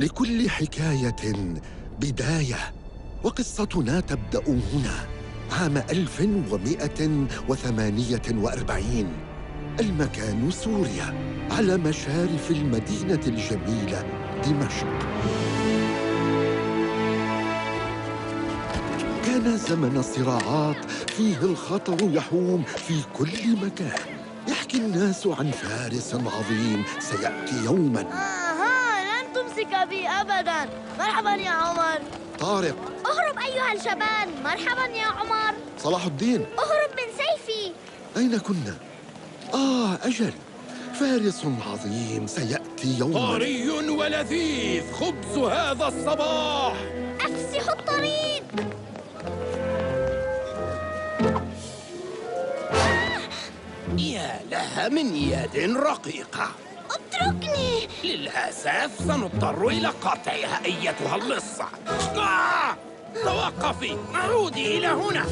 لكل حكاية بداية وقصتنا تبدأ هنا عام 1148 المكان سوريا على مشارف المدينة الجميلة دمشق. كان زمن صراعات فيه الخطر يحوم في كل مكان. يحكي الناس عن فارس عظيم سيأتي يوماً. بي أبدا. مرحبا يا عمر. طارق. أهرب أيها الشبان. مرحبا يا عمر. صلاح الدين. أهرب من سيفي. أين كنا؟ آه أجل. فارس عظيم سيأتي يوما. طري ولذيذ. خبز هذا الصباح. أفسح الطريق. يا لها من يد رقيقة. اتركني للأسف سنضطر إلى قطعها أيتها اللصة آه! توقفي عودي إلى هنا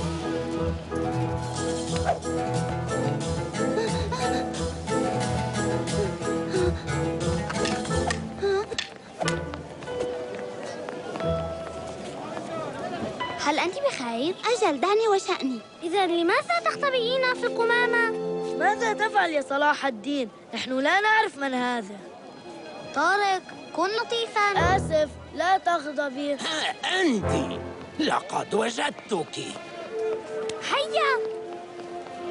هل أنت بخير؟ أجل دعني وشأني إذا لماذا تختبئين في القمامة؟ ماذا تفعل يا صلاح الدين؟ نحن لا نعرف من هذا طارق كن لطيفا. آسف لا تغضبي. ها أنت لقد وجدتك. هيا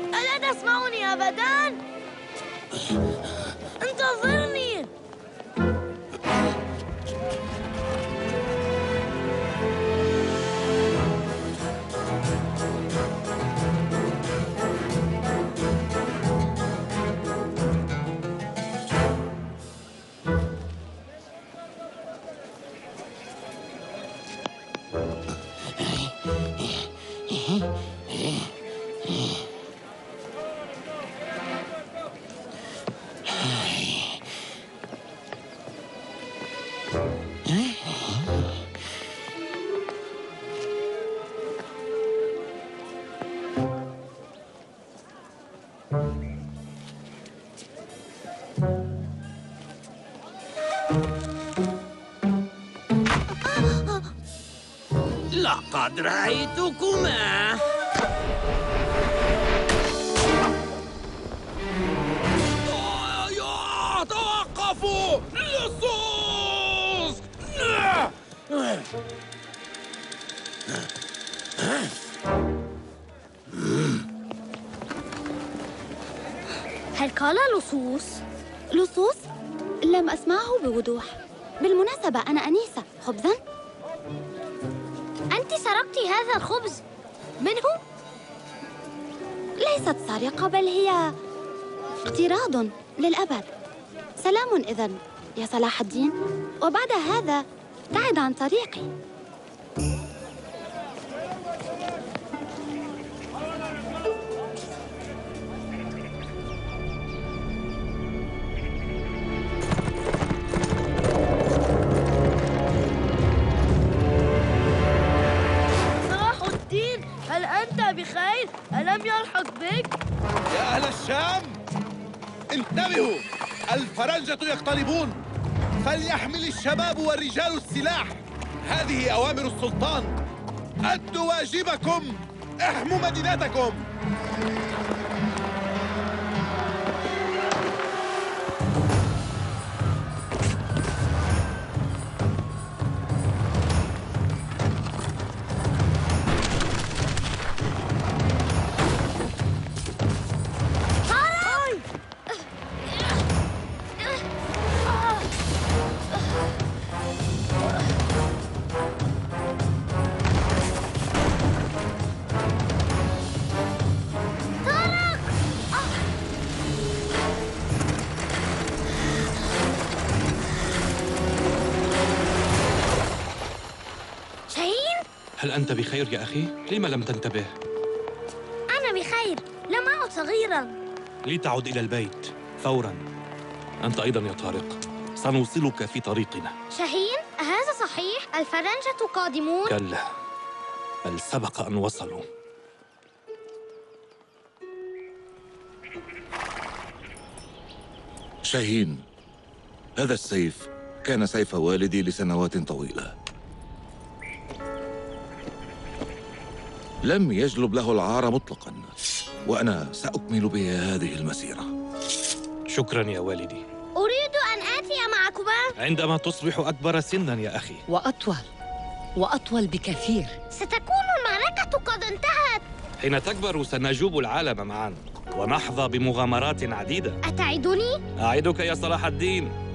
ألا تسمعني أبدا؟ لقد رأيتكما توقفوا لصوص هل قال لصوص؟ لصوص؟ لم أسمعه بوضوح بالمناسبة أنا أنيسة خبزاً؟ هذا الخبز. منه؟ ليست سرقة بل هي اقتراض للأبد. سلام إذن يا صلاح الدين. وبعد هذا ابتعد عن طريقي. الفرنجة يقتربون. فليحمل الشباب والرجال السلاح. هذه أوامر السلطان. أدوا واجبكم. احموا مدينتكم. أنت بخير يا أخي؟ لم لم تنتبه؟ أنا بخير لم أعد صغيرا لتعد إلى البيت فورا أنت أيضا يا طارق سنوصلك في طريقنا شاهين هذا صحيح؟ الفرنجة قادمون؟ كلا بل سبق أن وصلوا شاهين هذا السيف كان سيف والدي لسنوات طويلة لم يجلب له العار مطلقا وأنا سأكمل به هذه المسيرة. شكرا يا والدي. أريد أن آتي معكما عندما تصبح أكبر سنا يا أخي. وأطول وأطول بكثير. ستكون المعركة قد انتهت. حين تكبر سنجوب العالم معا ونحظى بمغامرات عديدة. أتعدني؟ أعدك يا صلاح الدين.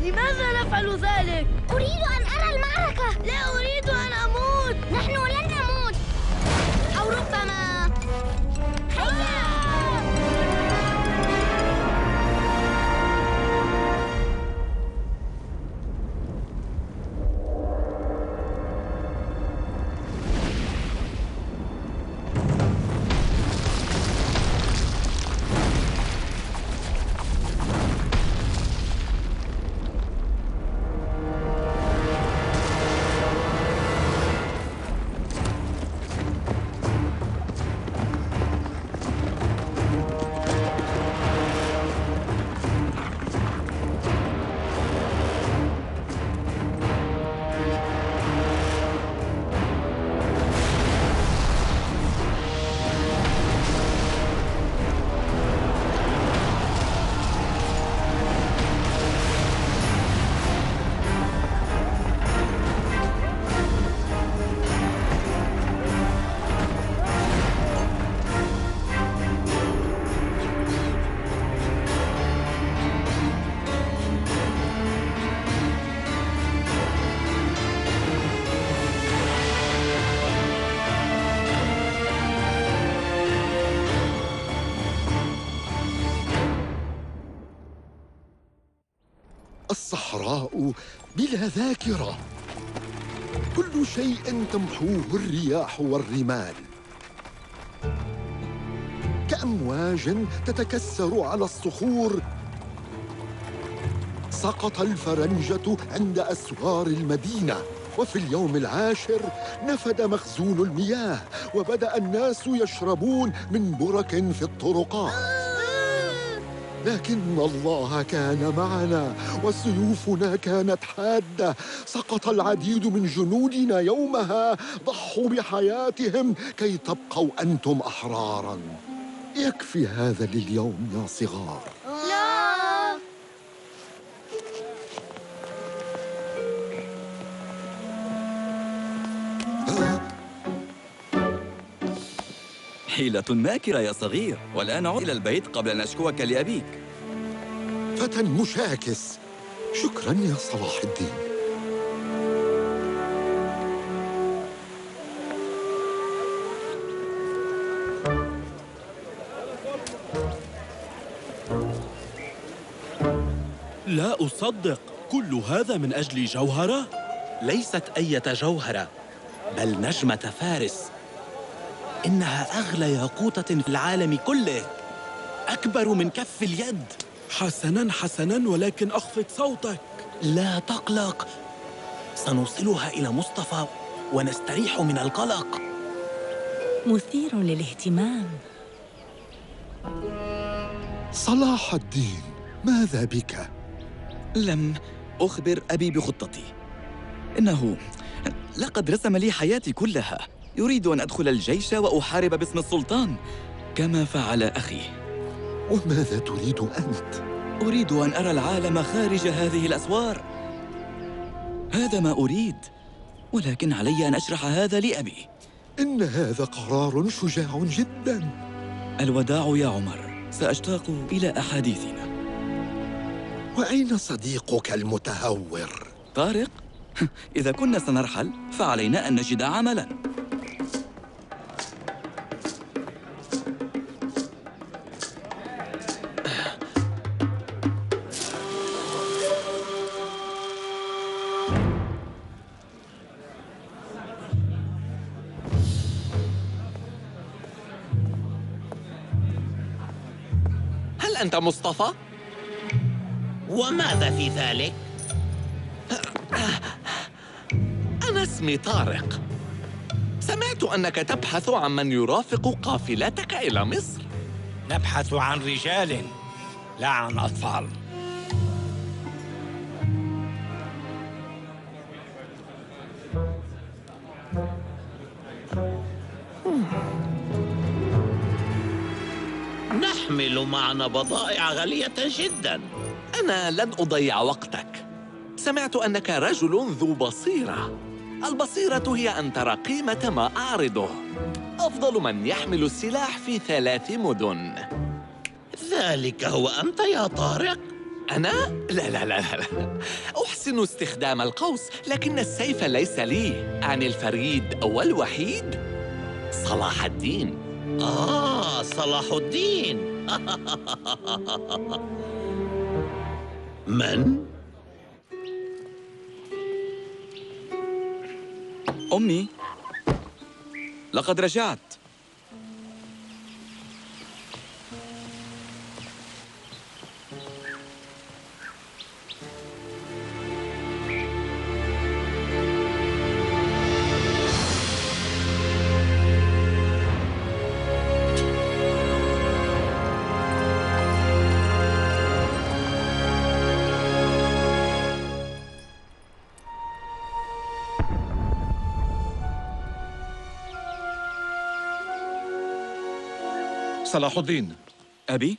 لماذا نفعل ذلك؟ أريد أن أرى المعركة لا أريد أن أموت نحن الصحراء بلا ذاكرة. كل شيء تمحوه الرياح والرمال. كأمواج تتكسر على الصخور سقط الفرنجة عند أسوار المدينة. وفي اليوم العاشر نفد مخزون المياه وبدأ الناس يشربون من برك في الطرقات. لكن الله كان معنا وسيوفنا كانت حادة. سقط العديد من جنودنا يومها ضحوا بحياتهم كي تبقوا أنتم أحرارا. يكفي هذا لليوم يا صغار. حيلة ماكرة يا صغير والآن عد إلى البيت قبل أن أشكوك لأبيك. فتى مشاكس. شكرا يا صلاح الدين. لا أصدق كل هذا من أجل جوهرة؟ ليست أية جوهرة بل نجمة فارس. إنها أغلى ياقوتة في العالم كله. أكبر من كف اليد. حسناً حسناً ولكن أخفض صوتك. لا تقلق. سنوصلها إلى مصطفى ونستريح من القلق. مثير للاهتمام. صلاح الدين ماذا بك؟ لم أخبر أبي بخطتي. إنه لقد رسم لي حياتي كلها. يريد أن أدخل الجيش وأحارب باسم السلطان كما فعل أخي وماذا تريد أنت؟ أريد أن أرى العالم خارج هذه الأسوار. هذا ما أريد ولكن علي أن أشرح هذا لأبي. إن هذا قرار شجاع جدا. الوداع يا عمر سأشتاق إلى أحاديثنا. وأين صديقك المتهور؟ طارق إذا كنا سنرحل فعلينا أن نجد عملاً. أنت مصطفى؟ وماذا في ذلك؟ أنا اسمي طارق سمعت أنك تبحث عن من يرافق قافلتك إلى مصر نبحث عن رجال لا عن أطفال معنا بضائع غالية جدا. أنا لن أضيع وقتك. سمعت أنك رجل ذو بصيرة. البصيرة هي أن ترى قيمة ما أعرضه. أفضل من يحمل السلاح في ثلاث مدن. ذلك هو أنت يا طارق؟ أنا؟ لا لا لا لا. أحسن استخدام القوس لكن السيف ليس لي. عن الفريد والوحيد. صلاح الدين. آه صلاح الدين. من؟ أمي لقد رجعت صلاح الدين. أبي؟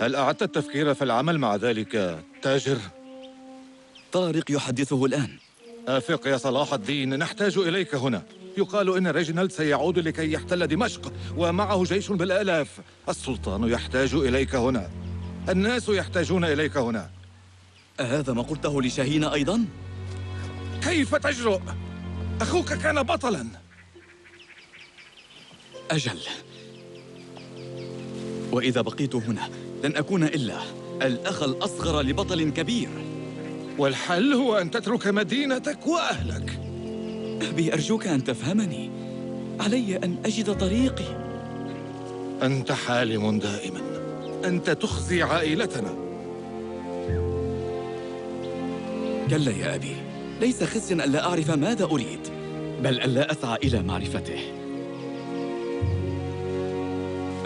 هل أعدت التفكير في العمل مع ذلك تاجر؟ طارق يحدثه الآن. أفق يا صلاح الدين نحتاج إليك هنا. يقال إن ريجينالد سيعود لكي يحتل دمشق ومعه جيش بالآلاف. السلطان يحتاج إليك هنا. الناس يحتاجون إليك هنا. أهذا ما قلته لشاهين أيضا؟ كيف تجرؤ؟ أخوك كان بطلاً. أجل. وإذا بقيت هنا لن أكون إلا الأخ الأصغر لبطل كبير. والحل هو أن تترك مدينتك وأهلك. أبي أرجوك أن تفهمني. علي أن أجد طريقي. أنت حالم دائما. أنت تخزي عائلتنا. كلا يا أبي ليس خزيا ألا أعرف ماذا أريد بل ألا أسعى إلى معرفته.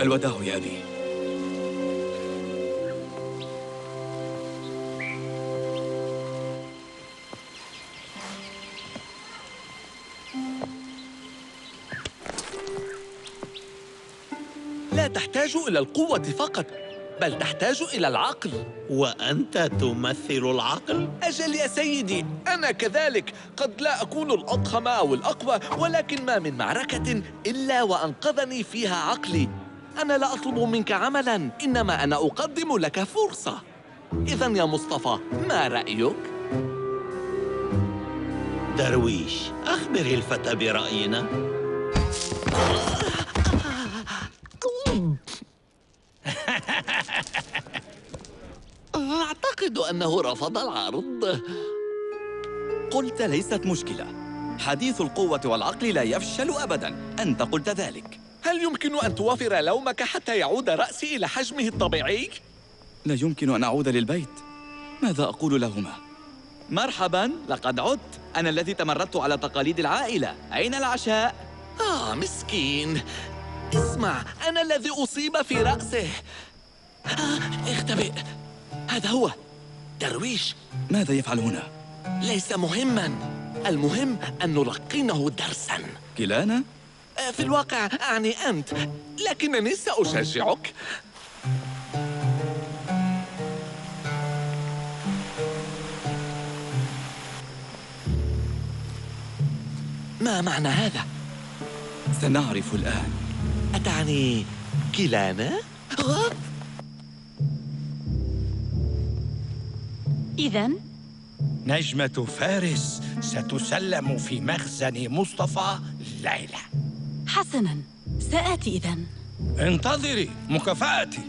الوداع يا أبي. تحتاج إلى القوة فقط بل تحتاج إلى العقل. وأنت تمثل العقل؟ أجل يا سيدي أنا كذلك. قد لا أكون الأضخم أو الأقوى ولكن ما من معركة إلا وأنقذني فيها عقلي. أنا لا أطلب منك عملاً إنما أنا أقدم لك فرصة. إذا يا مصطفى ما رأيك؟ درويش أخبر الفتى برأينا. أنه رفض العرض. قلت ليست مشكلة. حديث القوة والعقل لا يفشل أبداً. أنت قلت ذلك. هل يمكن أن توفر لومك حتى يعود رأسي إلى حجمه الطبيعي؟ لا يمكن أن أعود للبيت. ماذا أقول لهما؟ مرحباً لقد عدت. أنا الذي تمردت على تقاليد العائلة. أين العشاء؟ آه مسكين. اسمع أنا الذي أصيب في رأسه. آه اختبئ. هذا هو. درويش ماذا يفعل هنا؟ ليس مهما المهم أن نلقنه درسا كلانا؟ في الواقع أعني أنت لكنني سأشجعك ما معنى هذا؟ سنعرف الآن أتعني كلانا؟ إذا نجمة فارس ستسلم في مخزن مصطفى ليلى. حسنا سآتي إذا انتظري مكافأتي.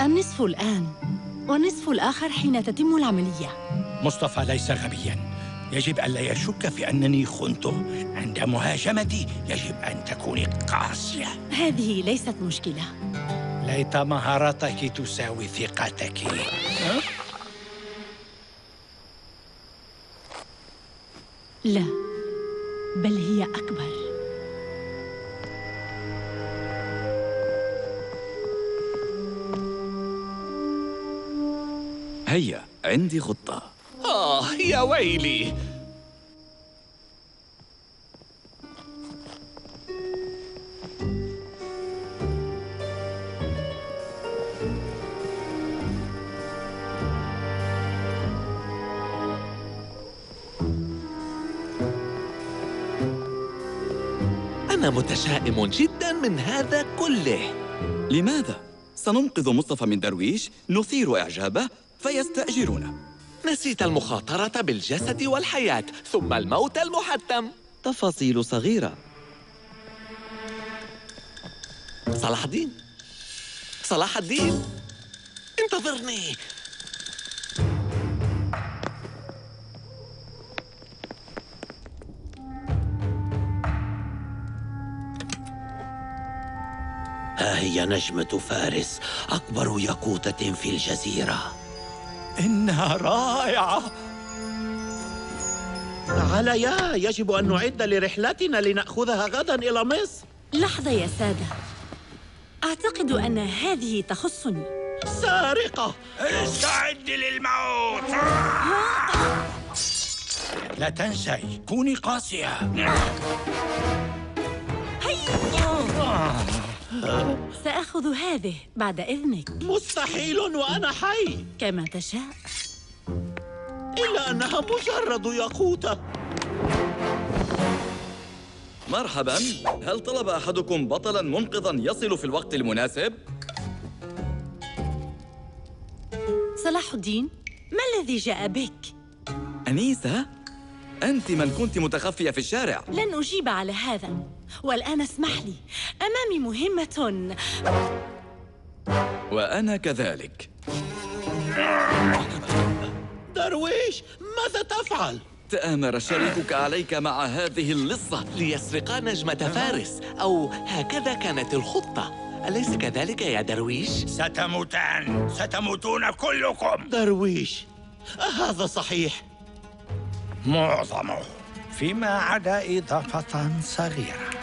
النصف الآن والنصف الآخر حين تتم العملية. مصطفى ليس غبيا. يجب ألا يشك في أنني خنته عند مهاجمتي يجب أن تكوني قاسية. هذه ليست مشكلة. ليت مهارتك تساوي ثقتك. لا بل هي أكبر. هيا عندي خطة آه يا ويلي. متشائم جدا من هذا كله. لماذا؟ سننقذ مصطفى من درويش نثير إعجابه فيستأجرنا نسيت المخاطرة بالجسد والحياة ثم الموت المحتم. تفاصيل صغيرة. صلاح الدين. صلاح الدين. انتظرني. هي نجمة فارس أكبر يقوتة في الجزيرة. إنها رائعة. عليا يجب أن نعد لرحلتنا لنأخذها غدا إلى مصر. لحظة يا سادة. أعتقد أن هذه تخصني. سارقة. استعد للموت. لا تنسي كوني قاسية. سأخذ هذه بعد إذنك. مستحيل وأنا حي. كما تشاء. إلا أنها مجرد ياقوتة مرحبا. هل طلب أحدكم بطلا منقذا يصل في الوقت المناسب؟ صلاح الدين ما الذي جاء بك؟ أنيسة أنت من كنت متخفية في الشارع. لن أجيب على هذا. والآن اسمح لي. أمامي مهمة. وأنا كذلك. درويش ماذا تفعل؟ تآمر شريكك عليك مع هذه اللصة. ليسرقا نجمة فارس أو هكذا كانت الخطة. أليس كذلك يا درويش؟ ستموتان. ستموتون كلكم. درويش هذا صحيح؟ معظمه. فيما عدا إضافة صغيرة.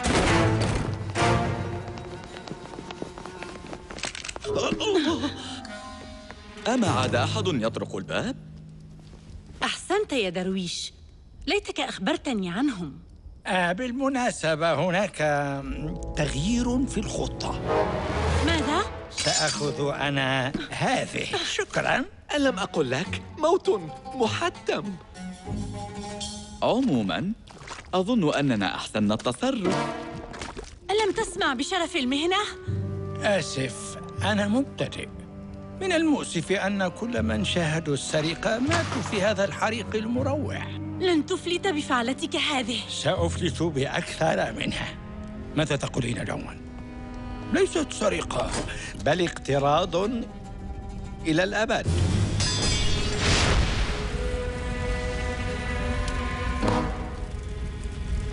أما عاد أحد يطرق الباب؟ أحسنت يا درويش. ليتك أخبرتني عنهم. آه بالمناسبة هناك تغيير في الخطة. ماذا؟ سأخذ أنا هذه. شكرا. ألم أقل لك موت محتم. عموما أظن أننا أحسننا التصرف. ألم تسمع بشرف المهنة؟ آسف. أنا مبتدئ. من المؤسف أن كل من شاهدوا السرقة ماتوا في هذا الحريق المروع لن تفلت بفعلتك هذه. سأفلت بأكثر منها. ماذا تقولين دوما؟ ليست سرقة بل اقتراض إلى الأبد.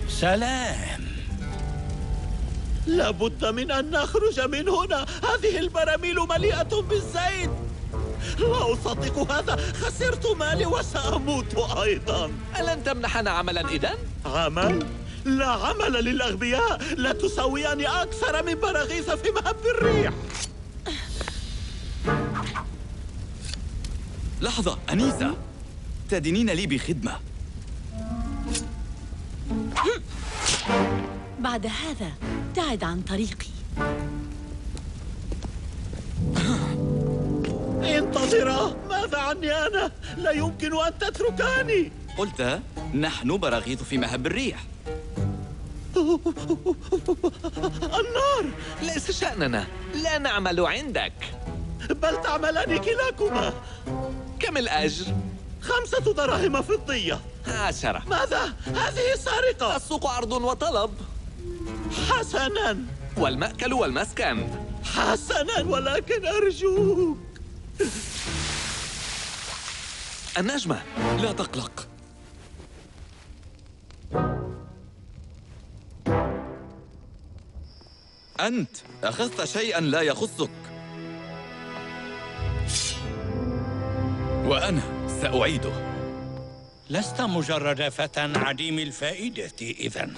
سلام. لابد من أن نخرج من هنا. هذه البراميل مليئة بالزيت. لا أصدق هذا. خسرت مالي وسأموت أيضا. ألن تمنحنا عملا إذن؟ عمل؟ لا عمل للأغبياء. لا تساويان أكثر من براغيث في مهب الريح. لحظة أنيسة. تدينين لي بخدمة. بعد هذا ابتعد عن طريقي. انتظرا ماذا عني أنا؟ لا يمكن أن تتركاني. قلت نحن براغيث في مهب الريح. النار. ليس شأننا. لا نعمل عندك. بل تعملان كلاكما. كم الأجر؟ خمسة دراهم فضية. عشرة. ماذا؟ هذه سرقة السوق عرض وطلب. حسناً. والمأكل والمسكن. حسناً ولكن أرجوك النجمة لا تقلق. أنت أخذت شيئاً لا يخصك. وأنا سأعيده. لست مجرد فتى عديم الفائدة إذا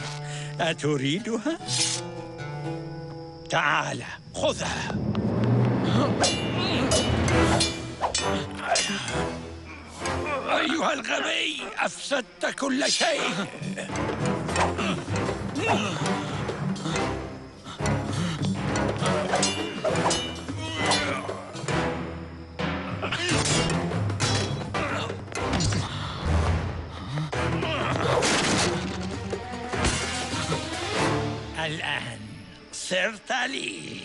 أتريدها؟ تعال خذها أيها الغبي أفسدت كل شيء الآن صرت لي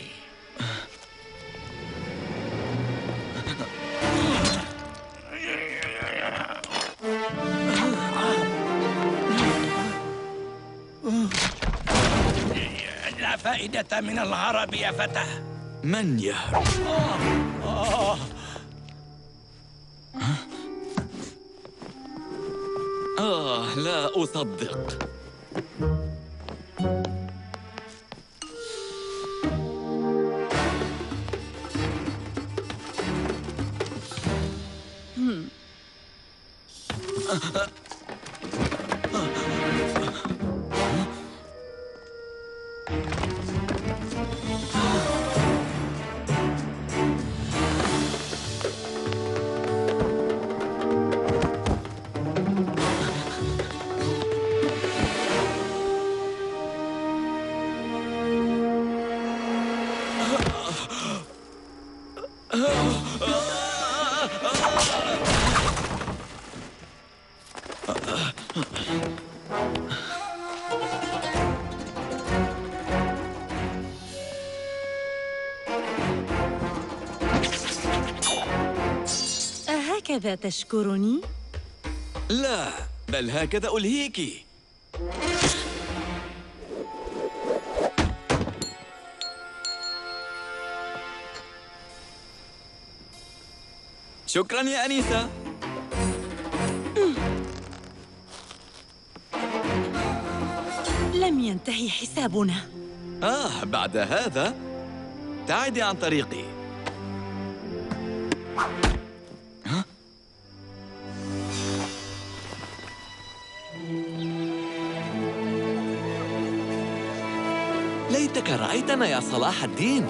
لا فائدة من الهرب يا فتى من يهرب؟ آه. آه لا أصدق أهكذا تشكرني؟ لا بل هكذا ألهيك. شكرا يا أنيسة. لم ينتهي حسابنا. آه بعد هذا. ابتعدي عن طريقي. ليتك رأيتنا يا صلاح الدين.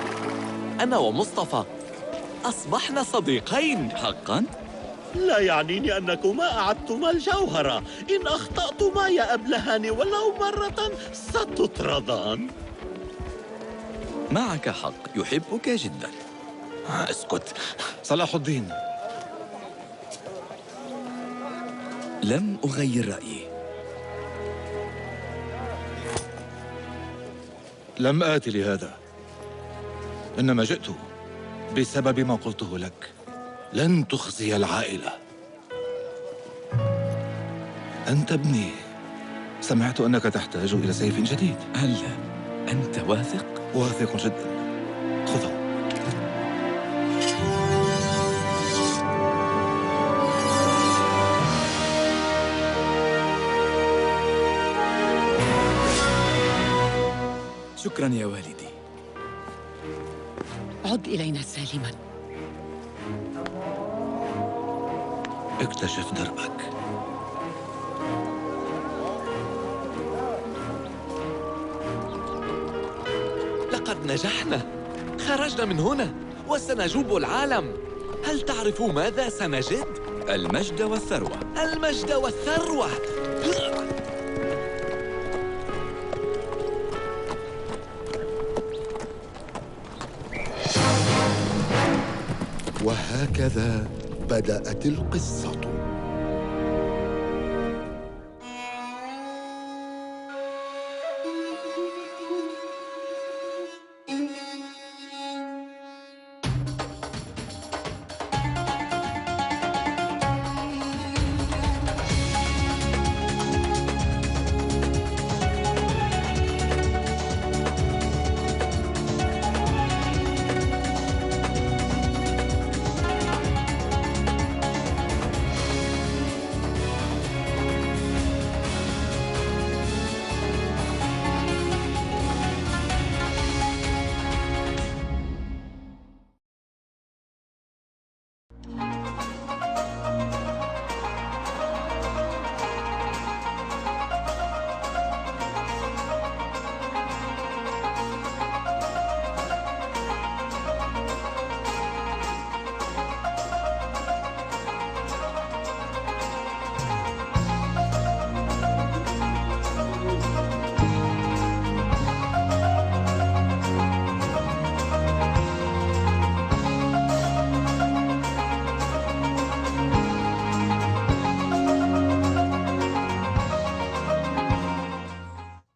أنا ومصطفى أصبحنا صديقين. حقا؟ لا يعنيني أنكما أعدتما الجوهرة إن أخطأتما يا أبلهان ولو مرة ستطردان. معك حق يحبك جدا. اسكت. صلاح الدين. لم أغير رأيي. لم آتي لهذا. إنما جئت بسبب ما قلته لك. لن تخزي العائلة. أنت ابني. سمعت أنك تحتاج إلى سيف جديد. هل أنت واثق؟ واثق جدا. خذه. شكرا يا والدي. عد إلينا سالما. اكتشف دربك. لقد نجحنا. خرجنا من هنا وسنجوب العالم. هل تعرف ماذا سنجد؟ المجد والثروة. المجد والثروة. وهكذا بدأت القصة.